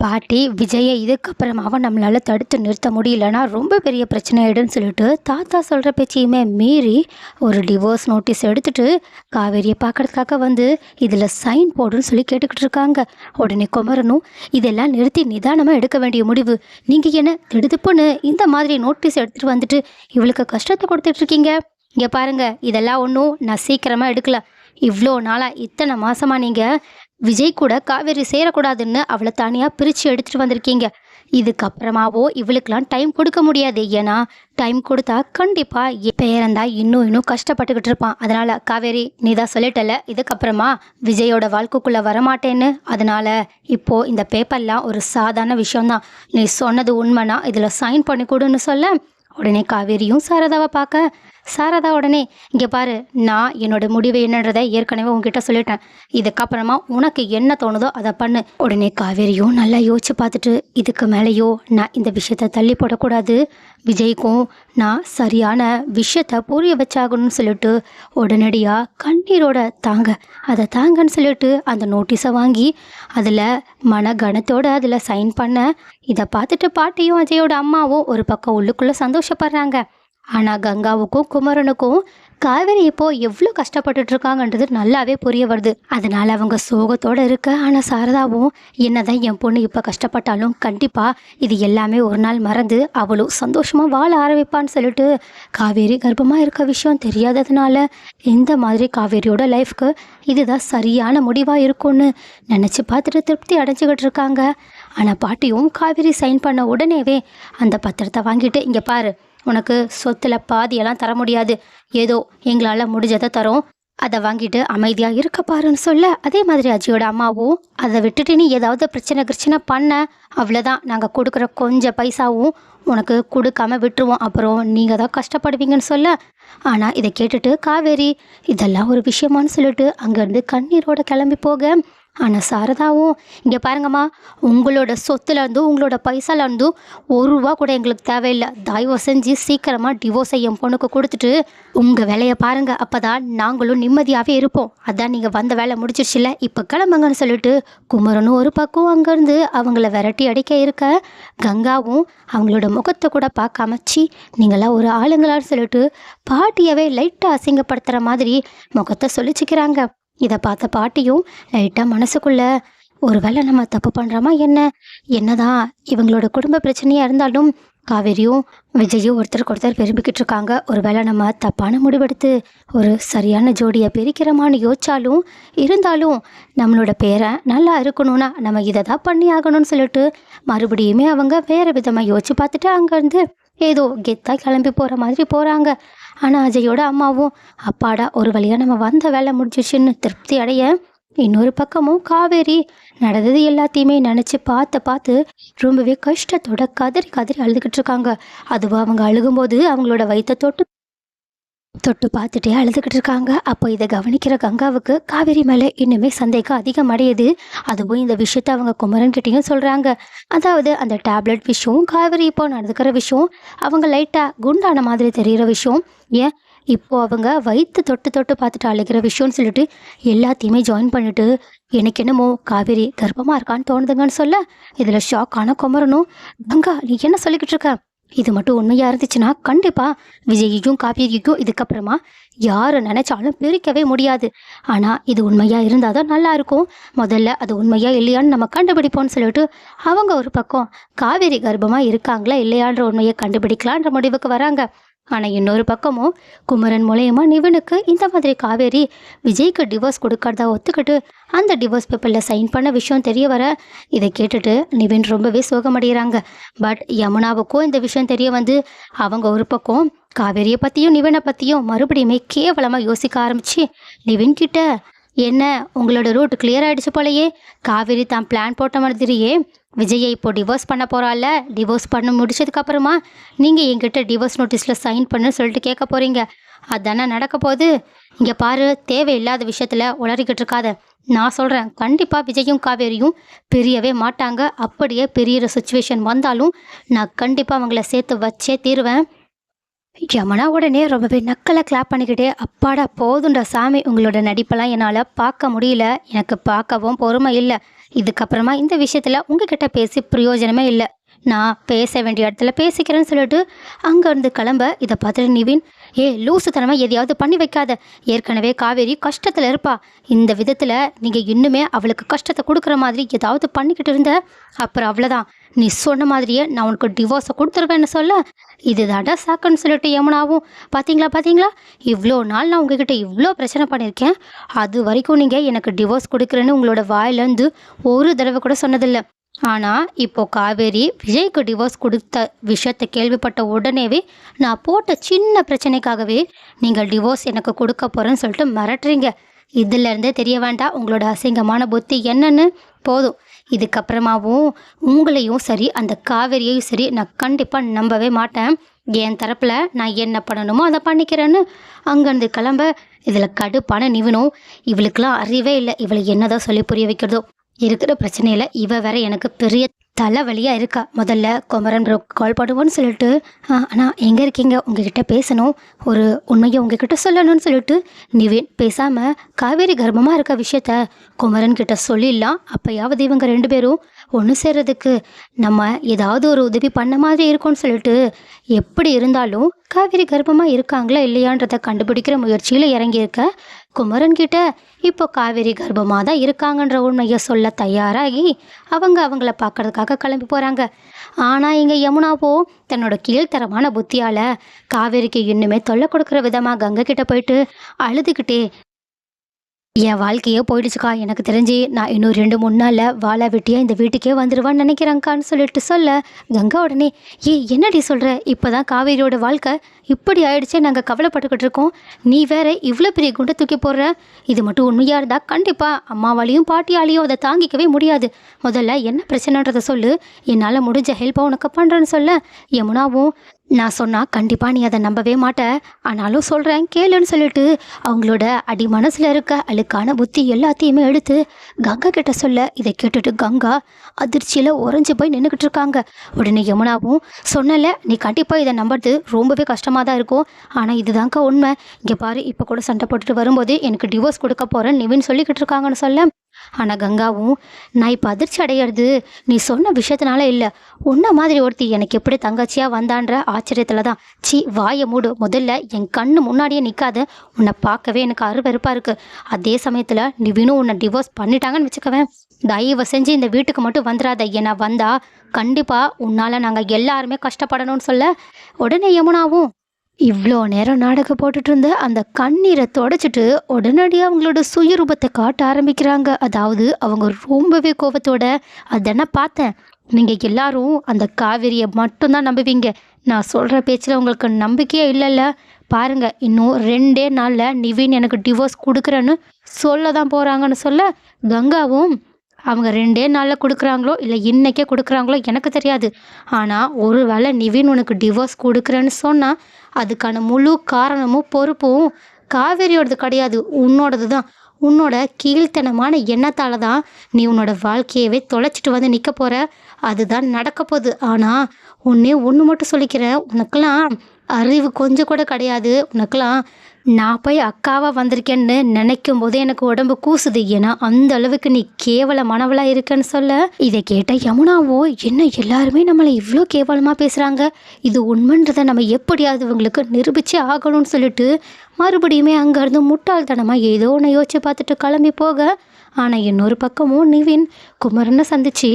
பாட்டி விஜயை இதுக்கப்புறமாவும் நம்மளால் தடுத்து நிறுத்த முடியலன்னா ரொம்ப பெரிய பிரச்சனை ஆயிடும்னு சொல்லிட்டு தாத்தா சொல்கிற பேச்சையுமே மீறி ஒரு டிவோர்ஸ் நோட்டீஸ் எடுத்துகிட்டு காவேரியை பார்க்கறதுக்காக வந்து இதில் சைன் போடுன்னு சொல்லி கேட்டுக்கிட்டு இருக்காங்க. உடனே குமரனும் இதெல்லாம் நிறுத்தி நிதானமாக எடுக்க வேண்டிய முடிவு. நீங்கள் என்ன திடுதுப்புன்னு இந்த மாதிரி நோட்டீஸ் எடுத்துகிட்டு வந்துட்டு இவளுக்கு கஷ்டத்தை கொடுத்துட்ருக்கீங்க இங்கே பாருங்கள் இதெல்லாம் ஒன்றும் நான் சீக்கிரமாக எடுக்கல. இவ்வளோ நாளாக இத்தனை மாதமாக நீங்கள் விஜய் கூட காவேரி சேரக்கூடாதுன்னு அவளை தனியாக பிரித்து எடுத்துகிட்டு வந்திருக்கீங்க. இதுக்கப்புறமாவோ இவளுக்கெல்லாம் டைம் கொடுக்க முடியாது. ஏன்னா டைம் கொடுத்தா கண்டிப்பாக பேரந்தா இன்னும் இன்னும் கஷ்டப்பட்டுக்கிட்டு இருப்பான். அதனால் காவேரி நீ தான் சொல்லிட்டல இதுக்கப்புறமா விஜயோட வாழ்க்கைக்குள்ளே வரமாட்டேன்னு. அதனால் இப்போது இந்த பேப்பர்லாம் ஒரு சாதாரண விஷயம்தான். நீ சொன்னது உண்மைனா இதில் சைன் பண்ணி கொடுன்னு சொல்ல உடனே காவேரியும் சாரதாவை பார்க்க சாரதா உடனே இங்கே பாரு நான் என்னோட முடிவு என்னன்றதை ஏற்கனவே உங்ககிட்ட சொல்லிட்டேன். இதுக்கப்புறமா உனக்கு என்ன தோணுதோ அதை பண்ணு. உடனே காவேரியும் நல்லா யோசிச்சு பார்த்துட்டு இதுக்கு மேலேயோ நான் இந்த விஷயத்த தள்ளி போடக்கூடாது. விஜய்க்கும் நான் சரியான விஷயத்த புரிய வச்சாகணும்னு சொல்லிட்டு உடனடியாக கண்ணீரோட தாங்க. அதை தாங்கன்னு சொல்லிட்டு அந்த நோட்டீஸை வாங்கி அதில் மன கனத்தோடு அதில் சைன் பண்ண இதை பார்த்துட்டு பாட்டியும் அஜயோட அம்மாவும் ஒரு பக்கம் உள்ளுக்குள்ளே சந்தோஷப்படுறாங்க. ஆனால் கங்காவுக்கும் குமரனுக்கும் காவேரி இப்போ எவ்வளோ கஷ்டப்பட்டுட்டு இருக்காங்கன்றது நல்லாவே புரிய வருது. அதனால அவங்க சோகத்தோடு இருக்க ஆனால் சாரதாவும் என்னதான் என் பொண்ணு இப்போ கஷ்டப்பட்டாலும் கண்டிப்பாக இது எல்லாமே ஒரு நாள் மறந்து அவளும் சந்தோஷமாக வாழ ஆரம்பிப்பான்னு சொல்லிட்டு காவேரி கர்ப்பமாக இருக்க விஷயம் தெரியாததுனால இந்த மாதிரி காவேரியோட லைஃப்க்கு இதுதான் சரியான முடிவாக இருக்கும்னு நினச்சி பார்த்துட்டு திருப்தி அடைஞ்சிக்கிட்டு இருக்காங்க ஆனால் பாட்டியும் காவேரி சைன் பண்ண உடனேவே அந்த பத்திரத்தை வாங்கிட்டு இங்கே பாரு உனக்கு சொத்துல பாதியெல்லாம் தர முடியாது. ஏதோ எங்களால் முடிஞ்சதை தரோம். அதை வாங்கிட்டு அமைதியாக இருக்க பாருன்னு சொல்ல. அதே மாதிரி அஜியோட அம்மாவும் அதை விட்டுட்டு நீ ஏதாவது பிரச்சனை கிருச்சனை பண்ண. அவ்வளோதான் நாங்கள் கொடுக்குற கொஞ்சம் பைசாவும் உனக்கு கொடுக்காம விட்டுருவோம். அப்புறம் நீங்கள் தான் கஷ்டப்படுவீங்கன்னு சொல்ல. ஆனால் இதை கேட்டுட்டு காவேரி இதெல்லாம் ஒரு விஷயமான்னு சொல்லிட்டு அங்கேருந்து கண்ணீரோட கிளம்பி போக. ஆனால் சாரதாவும் இங்கே பாருங்கம்மா உங்களோட சொத்துலேருந்தும் உங்களோட பைசாலேருந்தும் ஒரு ரூபா கூட எங்களுக்கு தேவையில்லை. தயவு செஞ்சு சீக்கிரமாக டிவோர்ஸை என் பொண்ணுக்கு கொடுத்துட்டு உங்கள் வேலையை பாருங்கள் அப்போ தான் நாங்களும் நிம்மதியாகவே இருப்போம். அதான் நீங்கள் வந்த வேலை முடிச்சிருச்சுல இப்போ கிளம்புங்கன்னு சொல்லிட்டு குமரனும் ஒரு பக்கம் அங்கேருந்து அவங்கள விரட்டி அடிக்க இருக்க கங்காவும் அவங்களோட முகத்தை கூட பார்க்காம சி நீங்களாம் ஒரு ஆளுங்களான்னு சொல்லிட்டு பாட்டியவே லைட்டாக அசிங்கப்படுத்துகிற மாதிரி முகத்தை சொல்லிச்சுக்கிறாங்க. இதை பார்த்த பாட்டியும் லைட்டாக மனசுக்குள்ளே ஒருவேளை நம்ம தப்பு பண்ணுறோமா என்ன? என்னதான் இவங்களோட குடும்ப பிரச்சனையாக இருந்தாலும் காவேரியும் விஜயும் ஒருத்தருக்கு ஒருத்தர் விரும்பிக்கிட்டு இருக்காங்க. ஒருவேளை நம்ம தப்பான முடிவெடுத்து ஒரு சரியான ஜோடியை பிரிக்கிறோமான்னு யோசிச்சாலும் இருந்தாலும் நம்மளோட பேரை நல்லா இருக்கணும்னா நம்ம இதை தான் பண்ணி ஆகணும்னு சொல்லிட்டு மறுபடியுமே அவங்க வேறு விதமாக யோசிச்சு பார்த்துட்டு அங்கேருந்து ஏதோ கெத்தாக கிளம்பி போகிற மாதிரி போகிறாங்க ஆனால் அஜயோட அம்மாவும் அப்பாடா ஒரு வழியாக நம்ம வந்த வேலை முடிஞ்சிச்சுன்னு திருப்தி அடைய இன்னொரு பக்கமும் காவேரி நடந்தது எல்லாத்தையுமே நினச்சி பார்த்து பார்த்து ரொம்பவே கஷ்டத்தோட கதறி கதறி அழுதுகிட்டு இருக்காங்க. அதுவும் அவங்க அழுகும்போது அவங்களோட வயித்தை தொட்டு தொட்டு பார்த்துட்டே அழுதுகிட்டு இருக்காங்க. அப்போ இதை கவனிக்கிற கங்காவுக்கு காவேரி மேலே இன்னுமே சந்தேகம் அதிகமடையுது அதுவும் இந்த விஷயத்த அவங்க குமரன் கிட்டேயும் சொல்கிறாங்க அதாவது அந்த டேப்லெட் விஷயம் காவேரி இப்போ நடந்துக்கிற விஷயம் அவங்க லைட்டாக குண்டான மாதிரி தெரிகிற விஷயம் ஏன் இப்போ அவங்க வயிற்று தொட்டு தொட்டு பார்த்துட்டு அழுகிற விஷயம்னு சொல்லிட்டு எல்லாத்தையுமே ஜாயின் பண்ணிவிட்டு எனக்கு என்னமோ காவேரி கர்ப்பமாக இருக்கான்னு தோணுதுங்கன்னு சொல்ல இதில் ஷாக் ஆன குமரனும் கங்கா நீ என்ன சொல்லிக்கிட்டு இருக்க? இது மட்டும் உண்மையாக இருந்துச்சுன்னா கண்டிப்பாக விஜய்க்கும் காவேரிக்கும் இதுக்கப்புறமா யாரை நினச்சாலும் பிரிக்கவே முடியாது. ஆனால் இது உண்மையாக இருந்தால் தான் நல்லாயிருக்கும் முதல்ல அது உண்மையாக இல்லையான்னு நம்ம கண்டுபிடிப்போம்னு சொல்லிட்டு அவங்க ஒரு பக்கம் காவேரி கர்ப்பமாக இருக்காங்களா இல்லையான்ற உண்மையை கண்டுபிடிக்கலான்ற முடிவுக்கு வராங்க. ஆனால் இன்னொரு பக்கமும் குமரன் மூலயமா நிவனுக்கு இந்த மாதிரி காவேரி விஜய்க்கு டிவோர்ஸ் கொடுக்கறதா ஒத்துக்கிட்டு அந்த டிவோர்ஸ் பேப்பரில் சைன் பண்ண விஷயம் தெரிய வர இதை கேட்டுட்டு நிவின் ரொம்பவே சோகமடைகிறாங்க. பட் யமுனாவுக்கும் இந்த விஷயம் தெரிய வந்து அவங்க ஒரு பக்கம் காவேரியை பற்றியும் நிவனை பற்றியும் மறுபடியுமே கேவலமாக யோசிக்க ஆரம்பிச்சு நிவின் கிட்ட என்ன உங்களோட ரூட் கிளியர் ஆகிடுச்சு போலையே. காவேரி தான் பிளான் போட்ட மாதிரியே விஜயை இப்போ டிவோர்ஸ் பண்ண போகிறாள்ல டிவோர்ஸ் பண்ண முடிச்சதுக்கப்புறமா நீங்கள் என்கிட்ட டிவோர்ஸ் நோட்டீஸில் சைன் பண்ணுன்னு சொல்லிட்டு கேட்க போகிறீங்க அதானே நடக்க போகுது. இங்கே பாரு தேவையில்லாத விஷயத்தில் உளறிக்கிட்டு இருக்காத. நான் சொல்கிறேன் கண்டிப்பாக விஜயும் காவேரியும் பிரியவே மாட்டாங்க. அப்படியே பிரியிற சுச்சுவேஷன் வந்தாலும் நான் கண்டிப்பாக அவங்கள சேர்த்து வச்சே தீருவேன். யமனா உடனே ரொம்பவே நக்கலை கிளாப் பண்ணிக்கிட்டே அப்பாடா போதுண்டா சாமி உங்களோட நடிப்பெல்லாம் என்னால் பார்க்க முடியல. எனக்கு பார்க்கவும் பொறுமை இல்லை. இதுக்கப்புறமா இந்த விஷயத்தில் உங்ககிட்ட பேசி பிரயோஜனமே இல்லை. நான் பேச வேண்டிய இடத்துல பேசிக்கிறேன்னு சொல்லிட்டு அங்கேருந்து கிளம்ப இதை பார்த்துட்டு நிவின் ஏ லூசுத்தனமா எதையாவது பண்ணி வைக்காத. ஏற்கனவே காவேரி கஷ்டத்தில் இருப்பா. இந்த விதத்தில் நீங்கள் இன்னுமே அவளுக்கு கஷ்டத்தை கொடுக்குற மாதிரி ஏதாவது பண்ணிக்கிட்டு இருந்த. அப்புறம் அவ்வளோதான் நீ சொன்ன மாதிரியே நான் உனக்கு டிவோர்ஸை கொடுத்துருவேன்னு சொல்ல இது தாண்டா சாக்குன்னு சொல்லிட்டு யமுனாவும். பார்த்தீங்களா பார்த்தீங்களா இவ்வளோ நாள் நான் உங்ககிட்ட இவ்வளோ பிரச்சனை பண்ணியிருக்கேன். அது வரைக்கும் நீங்கள் எனக்கு டிவோர்ஸ் கொடுக்குறேன்னு உங்களோட வாயிலேருந்து ஒரு தடவை கூட சொன்னதில்லை. ஆனால் இப்போ காவேரி விஜய்க்கு டிவோர்ஸ் கொடுத்த விஷயத்தை கேள்விப்பட்ட உடனேவே நான் போட்ட சின்ன பிரச்சனைக்காகவே நீங்கள் டிவோர்ஸ் எனக்கு கொடுக்க போகிறேன்னு சொல்லிட்டு மிரட்டுறீங்க. இதுலேருந்தே தெரிய வேண்டாம். உங்களோட அசிங்கமான புத்தி என்னன்னு போதும். இதுக்கப்புறமாவும் உங்களையும் சரி அந்த காவேரியையும் சரி நான் கண்டிப்பாக நம்பவே மாட்டேன். என் தரப்பில் நான் என்ன பண்ணணுமோ அதை பண்ணிக்கிறேன்னு. அங்கேருந்து கிளம்ப இதில் கடுப்பான நிவனும் இவளுக்கெல்லாம் அறிவே இல்லை. இவளை என்னதான் சொல்லி புரிய வைக்கிறதோ. இருக்கிற பிரச்சனையில் இவ வேற எனக்கு பெரிய தலைவலியாக இருக்கா? முதல்ல குமரன் ப்ரோ கால் பண்ணுவோன்னு சொல்லிட்டு அண்ணா எங்கே இருக்கீங்க? உங்ககிட்ட பேசணும். ஒரு உண்மையை உங்ககிட்ட சொல்லணும்னு சொல்லிட்டு நிவேன் பேசாமல் காவேரி கர்ப்பமாக இருக்க விஷயத்த குமரன் கிட்ட சொல்லிடலாம். அப்போயாவது இவங்க ரெண்டு பேரும் ஒன்று சேர்றதுக்கு நம்ம ஏதாவது ஒரு உதவி பண்ண மாதிரி இருக்கும்னு சொல்லிட்டு எப்படி இருந்தாலும் காவேரி கர்ப்பமாக இருக்காங்களா இல்லையான்றதை கண்டுபிடிக்கிற முயற்சியில் இறங்கியிருக்க குமரன் கிட்ட இப்போ காவேரி கர்ப்பமாக தான் இருக்காங்கன்ற உண்மையை சொல்ல தயாராகி அவங்க அவங்கள பார்க்கறதுக்காக கிளம்பி போகிறாங்க ஆனால் இங்கே யமுனாவோ தன்னோட கீழ்த்தரமான புத்தியால் காவேரிக்கு இன்னுமே தொல்லை கொடுக்குற விதமாக கங்கை கிட்ட போயிட்டு அழுதுகிட்டே என் வாழ்க்கையே போயிடுச்சுக்கா. எனக்கு தெரிஞ்சு நான் இன்னும் ரெண்டு மூணு நாளில் வாழை வெட்டியாக இந்த வீட்டுக்கே வந்துடுவான்னு நினைக்கிறேங்க்கான்னு சொல்லிட்டு சொல்ல கங்கா உடனே ஏய் என்னடி சொல்கிற இப்போ தான் காவேரியோட வாழ்க்கை இப்படி ஆயிடுச்சே நாங்கள் கவலைப்பட்டுக்கிட்டு இருக்கோம். நீ வேற இவ்வளோ பெரிய குண்டை தூக்கி போடுற? இது மட்டும் உண்மையாக இருந்தால் கண்டிப்பாக அம்மாவாலையும் பாட்டியாலையும் அதை தாங்கிக்கவே முடியாது. முதல்ல என்ன பிரச்சனைன்றதை சொல்லு. என்னால் முடிஞ்ச ஹெல்ப்பாக உனக்கு பண்ணுறேன்னு சொல்ல. யமுனாவும் நான் சொன்னால் கண்டிப்பாக நீ அதை நம்பவே மாட்ட. ஆனாலும் சொல்கிறேன் கேளுன்னு சொல்லிட்டு அவங்களோட அடி மனசில் இருக்க அழுக்கான புத்தி எல்லாத்தையுமே எடுத்து கங்கா கிட்ட சொல்ல இதை கேட்டுட்டு கங்கா அதிர்ச்சியில் உறைஞ்சு போய் நின்றுக்கிட்டு இருக்காங்க. உடனே யமுனாவும் சொன்னல நீ கண்டிப்பாக இதை நம்புறது ரொம்பவே கஷ்டமாக தான் இருக்கும். ஆனால் இதுதான்க்கா உண்மை. இங்கே பாரு இப்போ கூட சண்டை போட்டுட்டு வரும்போது எனக்கு டிவோர்ஸ் கொடுக்க போகிறேன் நிவின் சொல்லிக்கிட்டு இருக்காங்கன்னு சொல்ல. ஆனால் கங்காவும் நான் இப்போ அதிர்ச்சி அடையிறது. நீ சொன்ன விஷயத்தினால இல்லை. உன்ன மாதிரி ஒருத்தி எனக்கு எப்படி தங்கச்சியாக வந்தான்ற ஆச்சரியத்தில் தான் சி வாயை மூடு. முதல்ல என் கண்ணு முன்னாடியே நிற்காத உன்னை பார்க்கவே எனக்கு அருவெருப்பாக இருக்குது அதே சமயத்தில் நிவினும் உன்னை டிவோர்ஸ் பண்ணிட்டாங்கன்னு வச்சுக்கவேன். தயவு செஞ்சு இந்த வீட்டுக்கு மட்டும் வந்துடாத ஏன்னா வந்தால் கண்டிப்பாக உன்னால் நாங்கள் எல்லாருமே கஷ்டப்படணும்னு சொல்ல உடனே யமுனாவும் இவ்வளோ நேரம் நாடகம் போட்டுட்டு இருந்த அந்த கண்ணீரை தொடச்சிட்டு உடனடியாக அவங்களோட சுயரூபத்தை காட்ட ஆரம்பிக்கிறாங்க. அதாவது அவங்க ரொம்பவே கோபத்தோட அதென்ன பார்த்தேன். நீங்கள் எல்லாரும் அந்த காவிரியை மட்டும்தான் நம்புவீங்க. நான் சொல்கிற பேச்சில் உங்களுக்கு நம்பிக்கையே இல்லைல்ல. பாருங்கள் இன்னும் ரெண்டே நாளில் நிவின் எனக்கு டிவோர்ஸ் கொடுக்குறேன்னு சொல்ல தான் போகிறாங்கன்னு சொல்ல கங்காவும் அவங்க ரெண்டே நாளில் கொடுக்குறாங்களோ இல்லை இன்றைக்கே கொடுக்குறாங்களோ எனக்கு தெரியாது. ஆனால் ஒரு வேளை நிவின் உனக்கு டிவோர்ஸ் கொடுக்குறேன்னு சொன்னால் அதுக்கான முழு காரணமும் பொறுப்பும் காவேரியோடது கிடையாது உன்னோடது தான் உன்னோட கீழ்த்தனமான எண்ணத்தால் தான் நீ உன்னோட வாழ்க்கையவே தொலைச்சிட்டு வந்து நிற்க போகிற அதுதான் நடக்க போகுது ஆனால் ஒன்றே ஒன்று மட்டும் சொல்லிக்கிறேன். உனக்கெல்லாம் அறிவு கொஞ்சம் கூட கிடையாது. உனக்கெலாம் நான் போய் அக்காவாக வந்திருக்கேன்னு நினைக்கும் போதே எனக்கு உடம்பு கூசுது. ஏன்னா அந்த அளவுக்கு நீ கேவலமானவளா இருக்கேன்னு சொல்ல. இதை கேட்ட யமுனாவோ என்ன எல்லாருமே நம்மளை இவ்வளோ கேவலமாக பேசுகிறாங்க இது உண்மைன்றதை நம்ம எப்படியாவது இவங்களுக்கு நிரூபிச்சே ஆகணும்னு சொல்லிட்டு மறுபடியுமே அங்கேருந்து முட்டாள்தனமாக ஏதோ ஒன்று யோசிச்சு பார்த்துட்டு கிளம்பி போக. ஆனால் இன்னொரு பக்கமும் நிவின் குமரனை சந்திச்சு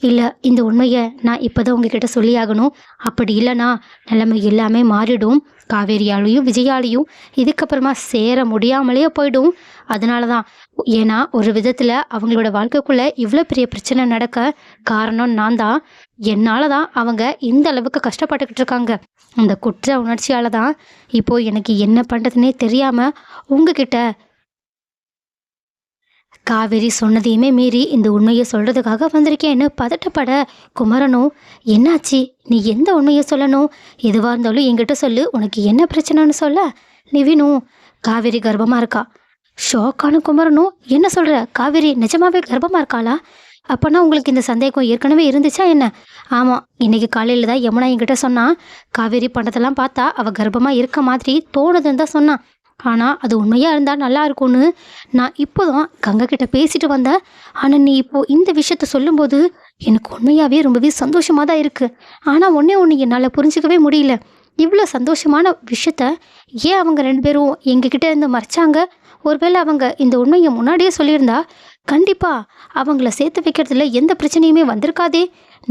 இல்லை இந்த உண்மையை நான் இப்போ தான் உங்ககிட்ட சொல்லியாகணும். அப்படி இல்லைனா நிலைமை எல்லாமே மாறிடும். காவேரியாலையும் விஜயாலையும். இதுக்கப்புறமா சேர முடியாமலே போயிடும். அதனால தான் ஏன்னா ஒரு விதத்தில் அவங்களோட வாழ்க்கைக்குள்ளே இவ்வளோ பெரிய பிரச்சனை நடக்க காரணம் நான் தான். என்னால் தான் அவங்க இந்த அளவுக்கு கஷ்டப்பட்டுக்கிட்டு இருக்காங்க. அந்த குற்ற உணர்ச்சியால் தான் இப்போது எனக்கு என்ன பண்ணுறதுனே தெரியாமல் உங்ககிட்ட காவேரி சொன்னதையுமே மீறி இந்த உண்மையை சொல்கிறதுக்காக வந்திருக்கேன்னு பதட்டப்பட குமரனும் என்னாச்சு? நீ எந்த உண்மையை சொல்லணும்? எதுவாக இருந்தாலும் என்கிட்ட சொல்லு. உனக்கு என்ன பிரச்சனைன்னு சொல்ல? நிவினும் காவேரி கர்ப்பமாக இருக்கா. ஷாக்கான குமரனும் என்ன சொல்கிற காவேரி நிஜமாவே கர்ப்பமாக இருக்காளா? அப்போனா உங்களுக்கு இந்த சந்தேகம் ஏற்கனவே இருந்துச்சா என்ன? ஆமாம் இன்றைக்கி காலையில் தான் யமுனா என்கிட்ட சொன்னான் காவேரி பண்டத்தெல்லாம் பார்த்தா அவள் கர்ப்பமாக இருக்க மாதிரி தோணுதுன்னு தான் சொன்னான் ஆனால் அது உண்மையாக இருந்தால் நல்லா இருக்கும்னு நான் இப்போ தான் கங்கக்கிட்ட பேசிட்டு வந்தேன். ஆனால் நீ இப்போது இந்த விஷயத்த சொல்லும்போது எனக்கு உண்மையாகவே ரொம்பவே சந்தோஷமாக தான் இருக்குது ஆனால் ஒன்றே ஒன்று என்னால் புரிஞ்சிக்கவே முடியல. இவ்வளோ சந்தோஷமான விஷயத்த ஏன் அவங்க ரெண்டு பேரும் எங்ககிட்ட இருந்து மறைச்சாங்க? ஒருவேளை அவங்க இந்த உண்மையை முன்னாடியே சொல்லியிருந்தா கண்டிப்பாக அவங்கள சேர்த்து வைக்கிறதுல எந்த பிரச்சனையுமே வந்திருக்காதே.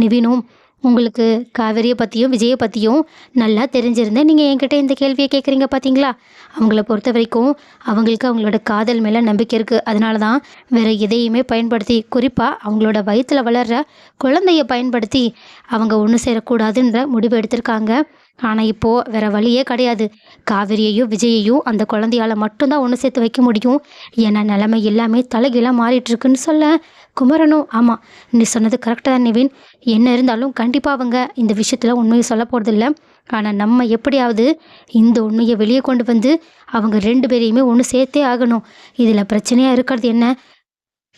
நிவினும் உங்களுக்கு காவேரியை பற்றியும் விஜயை பற்றியும் நல்லா தெரிஞ்சிருந்தேன் நீங்கள் என்கிட்ட இந்த கேள்வியை கேட்குறீங்க பார்த்தீங்களா அவங்கள பொறுத்த வரைக்கும் அவங்களுக்கு அவங்களோட காதல் மேலே நம்பிக்கை இருக்குது அதனால தான் வேறு எதையுமே பயன்படுத்தி குறிப்பாக அவங்களோட வயிற்றில் வளர்கிற குழந்தைய பயன்படுத்தி அவங்க ஒன்று சேரக்கூடாதுன்ற முடிவு எடுத்திருக்காங்க. ஆனால் இப்போது வேற வழியே கிடையாது. காவிரியையும் விஜயையும் அந்த குழந்தையால் மட்டும்தான் ஒன்று சேர்த்து வைக்க முடியும். ஏன்னா நிலைமை எல்லாமே தலைகீழாக மாறிட்டுருக்குன்னு சொல்ல குமரனும் ஆமாம் நீ சொன்னது கரெக்டாக நிவின். என்ன இருந்தாலும் கண்டிப்பாக அவங்க இந்த விஷயத்தில் உண்மையை சொல்ல போகிறதில்ல ஆனால் நம்ம எப்படியாவது இந்த உண்மையை வெளியே கொண்டு வந்து அவங்க ரெண்டு பேரையுமே ஒன்று சேர்த்தே ஆகணும். இதில் பிரச்சனையாக இருக்கிறது என்ன?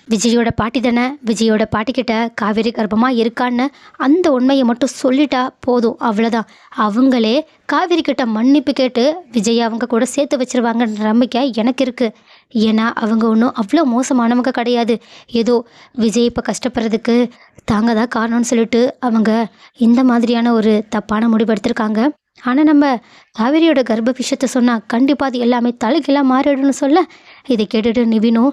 விஜயோட பாட்டி தானே? விஜயோட பாட்டிக்கிட்ட காவேரி கர்ப்பமாக இருக்கான்னு அந்த உண்மையை மட்டும் சொல்லிட்டா போதும் அவ்வளோதான் அவங்களே காவேரி கிட்ட மன்னிப்பு கேட்டு விஜய் அவங்க கூட சேர்த்து வச்சிருவாங்கன்ற நம்பிக்கை எனக்கு இருக்குது ஏன்னா அவங்க ஒன்றும் அவ்வளோ மோசமானவங்க கிடையாது. ஏதோ விஜய் இப்போ கஷ்டப்படுறதுக்கு தாங்க தான் காரணம்னு சொல்லிட்டு அவங்க இந்த மாதிரியான ஒரு தப்பான முடிவு எடுத்திருக்காங்க. ஆனால் நம்ம காவேரியோட கர்ப்ப விஷயத்தை சொன்னால் கண்டிப்பாக அது எல்லாமே தலைகீழாக மாறிடும்னு சொல்ல இதை கேட்டுட்டு நிவினும்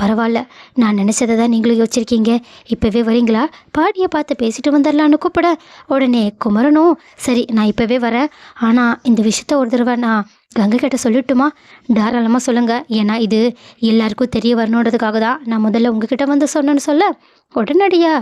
பரவாயில்ல நான் நினச்சதை தான் நீங்களும் யோசிச்சிருக்கீங்க. இப்போவே வரீங்களா? பாட்டியை பார்த்து பேசிட்டு வந்துடலான்னு கூப்பிட. உடனே குமரனும் சரி நான் இப்போவே வரேன். ஆனால் இந்த விஷயத்த ஒரு தடவை நான் கங்கை கிட்ட சொல்லட்டுமா? தாராளமாக சொல்லுங்கள் ஏன்னா இது எல்லாருக்கும் தெரிய வரணுன்றதுக்காக தான் நான் முதல்ல உங்ககிட்ட வந்து சொன்னேன்னு சொல்ல. உடனடியா.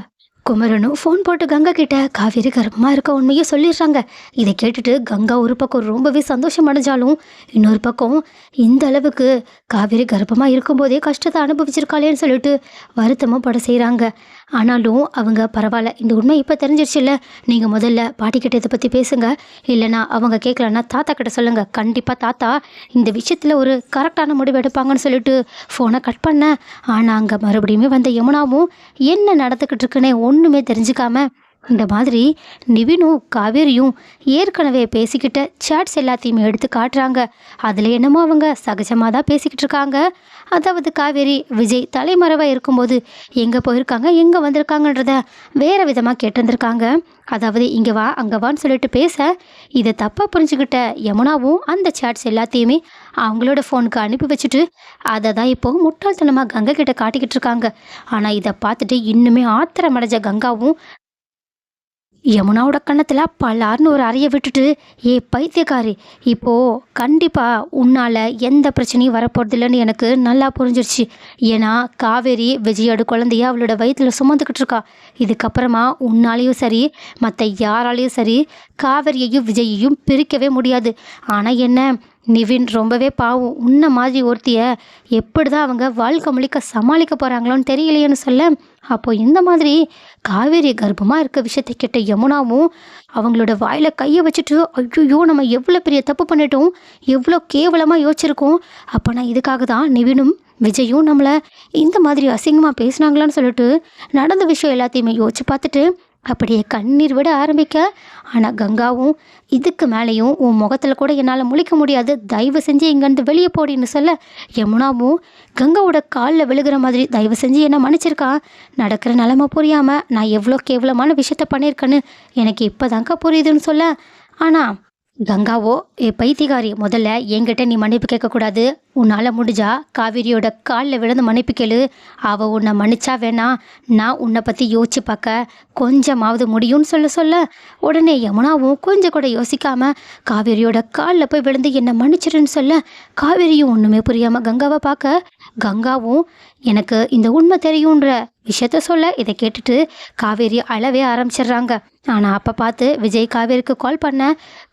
குமரனும் ஃபோன் போட்டு கங்கா கிட்ட காவேரி கர்ப்பமாக இருக்க உண்மையை சொல்லிடுறாங்க. இதை கேட்டுட்டு கங்கா ஒரு பக்கம் ரொம்பவே சந்தோஷம் அடைஞ்சாலும் இன்னொரு பக்கம் இந்த அளவுக்கு காவேரி கர்ப்பமாக இருக்கும்போதே கஷ்டத்தை அனுபவிச்சிருக்காளேன்னு சொல்லிட்டு வருத்தமாக பட செய்கிறாங்க ஆனாலும் அவங்க பரவாயில்ல. இந்த உண்மை இப்போ தெரிஞ்சிருச்சுல்ல? நீங்கள் முதல்ல பாட்டிக்கிட்ட இதை பற்றி பேசுங்க. இல்லைனா அவங்க கேட்கலன்னா தாத்தா கிட்ட சொல்லுங்கள் கண்டிப்பாக தாத்தா இந்த விஷயத்தில் ஒரு கரெக்டான முடிவு எடுப்பாங்கன்னு சொல்லிட்டு ஃபோனை கட் பண்ணேன் ஆனால் அங்கே மறுபடியுமே வந்த யமுனாவும் என்ன நடந்துக்கிட்டு இருக்குன்னே ஒன்றுமே தெரிஞ்சுக்காம இந்த மாதிரி நிவினும் காவேரியும் ஏற்கனவே பேசிக்கிட்ட சேட்ஸ் எல்லாத்தையுமே எடுத்து காட்டுறாங்க. அதில் என்னமோ அவங்க சகஜமாக தான் பேசிக்கிட்டு இருக்காங்க. அதாவது காவேரி விஜய் தலைமறைவாக இருக்கும்போது எங்கே போயிருக்காங்க எங்கே வந்திருக்காங்கன்றத வேறு விதமாக கேட்டிருந்திருக்காங்க. அதாவது இங்கே வா அங்கே வான்னு சொல்லிட்டு பேச இதை தப்பாக புரிஞ்சுக்கிட்ட யமுனாவும் அந்த சேட்ஸ் எல்லாத்தையுமே அவங்களோட ஃபோனுக்கு அனுப்பி வச்சுட்டு அதை தான் இப்போ முட்டாள்தனமாக கங்கை கிட்ட காட்டிக்கிட்டு இருக்காங்க. ஆனால் இதை பார்த்துட்டு இன்னுமே ஆத்திரமடைஞ்ச கங்காவும் யமுனாவோட கன்னத்தில் பலார்னு ஒரு அறையை விட்டுட்டு ஏ பைத்தியக்காரி இப்போது கண்டிப்பாக உன்னால் எந்த பிரச்சனையும் வரப்போறதில்லைன்னு எனக்கு நல்லா புரிஞ்சிருச்சு. ஏன்னா காவேரி விஜயோட குழந்தைய அவளோட வயிற்றில் சுமந்துக்கிட்டு இருக்கா. இதுக்கப்புறமா உன்னாலேயும் சரி மற்ற யாராலையும் சரி காவேரியையும் விஜயையும் பிரிக்கவே முடியாது. ஆனால் என்ன நிவின் ரொம்பவே பாவம். உன்ன மாதிரி ஒருத்திய எப்படி தான் அவங்க வாழ்க்கை முழிக்க சமாளிக்க போகிறாங்களோன்னு தெரியலையேன்னு சொல்ல அப்போ இந்த மாதிரி காவேரி கர்ப்பமாக இருக்க விஷயத்தை கேட்ட யமுனாவும் அவங்களோட வாயில் கையை வச்சுட்டு ஐயோ நம்ம எவ்வளோ பெரிய தப்பு பண்ணிட்டோம் எவ்வளோ கேவலமாக யோசிச்சிருக்கோம். அப்போ நான் இதுக்காக தான் நிவினும் விஜயும் நம்மளை இந்த மாதிரி அசிங்கமாக பேசுனாங்களான்னு சொல்லிட்டு நடந்த விஷயம் எல்லாத்தையுமே யோசிச்சு பார்த்துட்டு அப்படியே கண்ணீர் விட ஆரம்பிக்க. ஆனால் கங்காவும் இதுக்கு மேலேயும் உன் முகத்தில் கூட என்னால் முழிக்க முடியாது. தயவு செஞ்சு இங்கேருந்து வெளியே போடின்னு சொல்ல. யமுனாவும் கங்காவோட காலில் விழுகிற மாதிரி தயவு செஞ்சு என்னை மன்னிச்சிருக்கான் நடக்கிற நிலமை புரியாமல் நான் எவ்வளோ கேவலமான விஷயத்த பண்ணியிருக்கேன்னு எனக்கு இப்போ புரியுதுன்னு சொல்ல. ஆனால் கங்காவோ ஏ பைத்தியகாரி முதல்ல என்கிட்ட நீ மன்னிப்பு கேட்கக்கூடாது. உன்னால் முடிஞ்சா காவேரியோட காலில் விழுந்து மன்னிப்பு கேளு. அவள் உன்னை மன்னிச்சா வேணா. நான் உன்னை பற்றி யோசிச்சு பார்க்க கொஞ்சமாவது முடியும்னு சொல்ல சொல்ல உடனே யமுனாவும் கொஞ்சம் கூட யோசிக்காமல் காவேரியோட காலில் போய் விழுந்து என்னை மன்னிச்சிருன்னு சொல்ல காவேரியும் ஒன்றுமே புரியாமல் கங்காவை பார்க்க கங்காவும் எனக்கு இந்த உண்மை தெரியுன்ற விஷயத்த சொல்ல இதை கேட்டுட்டு காவேரி அழவே ஆரம்பிச்சிடுறாங்க. ஆனால் அப்போ பார்த்து விஜய் காவேரிக்கு கால் பண்ண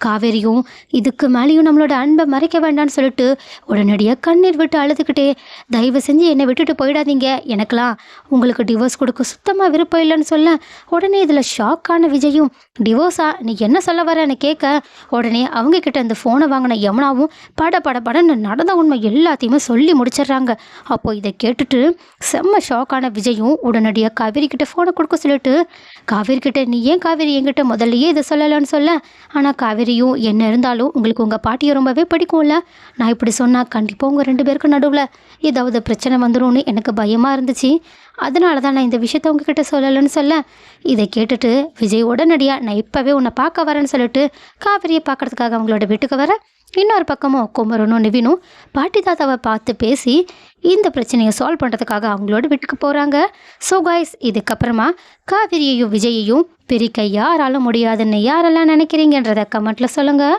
காவேரியும் இதுக்கு மேலேயும் நம்மளோட அன்பை மறைக்க வேண்டாம்னு சொல்லிட்டு உடனடியாக கண்ணீர் விட்டு அழுதுகிட்டே தயவு செஞ்சு என்னை விட்டுட்டு போயிடாதீங்க. எனக்கெல்லாம் உங்களுக்கு டிவோர்ஸ் கொடுக்க சுத்தமாக விருப்பம் இல்லைன்னு சொல்ல உடனே இதில் ஷாக்கான விஜயும் டிவோர்ஸா நீ என்ன சொல்ல வரேன்னு கேட்க உடனே அவங்க கிட்ட அந்த ஃபோனை வாங்கின யமுனாவும் பட பட படன்னு நடந்த உண்மை எல்லாத்தையுமே சொல்லி முடிச்சிடுறாங்க. அப்போ இதை கேட்டுட்டு செம்ம ஷாக்கான விஜயும் உடனடியாக காவேரி கிட்ட ஃபோனை கொடுக்க சொல்லிட்டு காவேரி கிட்ட நீ ஏன் காவேரி என்கிட்ட முதல்லையே இதை சொல்லலான்னு சொல்ல? ஆனால் காவேரியும் என்ன இருந்தாலும் உங்களுக்கு உங்கள் பாட்டியை ரொம்பவே பிடிக்கும்ல. நான் இப்படி சொன்னால் கண்டிப்பாக உங்கள் ரெண்டு பேருக்கும் நடுவில் ஏதாவது பிரச்சனை வந்துடும்னு எனக்கு பயமாக இருந்துச்சு. அதனால தான் நான் இந்த விஷயத்த உங்ககிட்ட சொல்லலைன்னு சொல்ல. இதை கேட்டுட்டு விஜய் உடனடியாக நான் இப்போவே உன்னை பார்க்க வரேன்னு சொல்லிட்டு காவேரியை பார்க்கறதுக்காக அவங்களோட வீட்டுக்கு வர இன்னொரு பக்கமும் குமரனும் நிவினும் பாட்டி தாத்தாவை பார்த்து பேசி இந்த பிரச்சனையை சால்வ் பண்ணுறதுக்காக அவங்களோட வீட்டுக்கு போகிறாங்க ஸோ காய்ஸ் இதுக்கப்புறமா காவிரியையும் விஜயையும் பிரிக்க யாராலும் முடியாதுன்னு யாரெல்லாம் நினைக்கிறீங்கன்றத கமெண்ட்டில் சொல்லுங்கள்